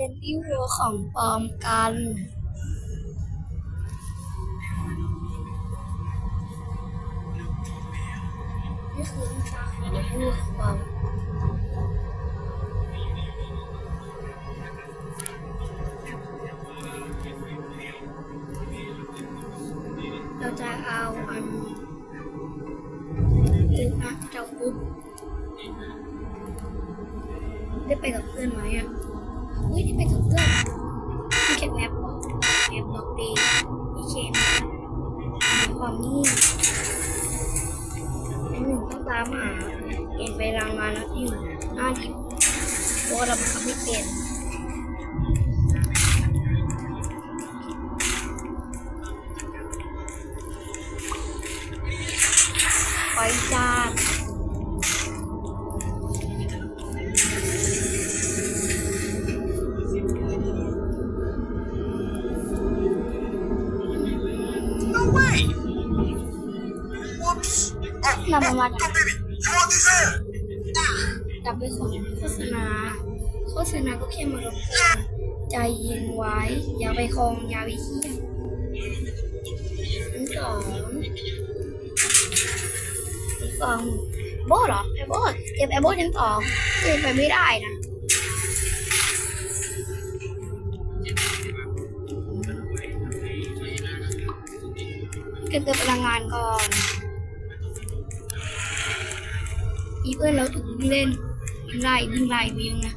เล่นที่วัวของปลอมกัน นี่คือน้ำตาของเล่นที่วัวของปลอมเราจะเอาอันกุ๊บนะเจ้ากุ๊บได้ไปกับเพื่อนไหมอะ เฮ้ยนี่เปกับเพื่อนมีแคทแมปบอกแมปบอกดีมีเคมมีความนี่อันหนึ่งต้องตามหาเอ็นไปรางมาแล้วอยู่หน้าดิบเพราะว่าเราบังคับไม่เป็น นำมามา go baby! You want this air? ดับไปของโฆษณา โฆษณาก็แค่มารบกวนใจเย็นไว้ อย่าไปคลองอย่าไปเที่ยงทั้งสองทั้งสองโบเหรอไอโบเก็บไอโบทั้งสองเก็บไปไม่ได้นะเก็บเก็บพลังงานก่อน อีเพื่อนเราถูกวิ่งเล่นวิ่งไล่วิ่งไล่วิ่งนะ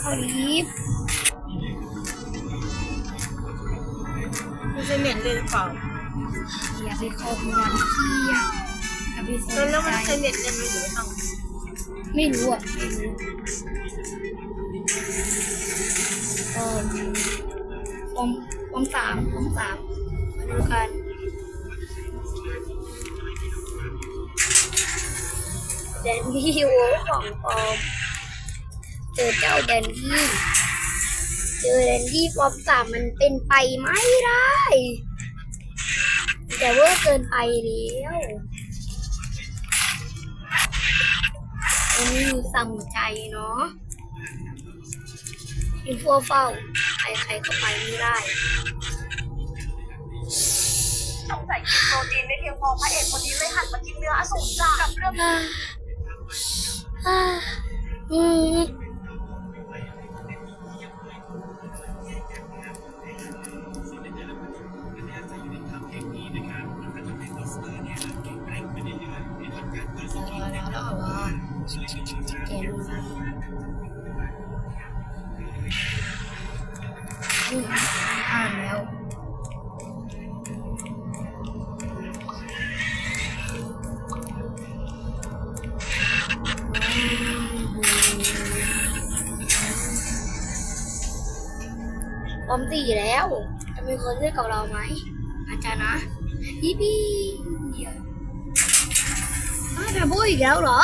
เอาลิฟต์มันจะเหม็นเลยหรือเปล่าอย่าไปคบยันเที่ยงอย่าไปสนแล้วมันใจจะเหม็นเลยไหมหรือไม่ต้องไม่รู้อะไม่รู้เออปม ปมสามปมสามมาดูกันแดนนี่โวของปอมเจอเจ้าแดนนี่เจอแดนนี่ปอมสามมันเป็นไปไม่ได้แต่เว่าเกินไปแล้วอันนี้มีสั่งใจเนาะอินฟัวเฝ้า ใครๆก็ไปไม่ได้ สงสัยกินโปรตีนไม่เพียงพอพระเอกคนนี้เลยหันมากินเนื้ออสูรจ้ากับเรื่องอ่าอ่าอืมเกม นี่อ่านแล้วพร้อมสี่แล้ว จะมีคนเลือกกับเราไหม อาจารย์นะยี่ปี้อ้าวแบบโบอีกแล้วเหรอ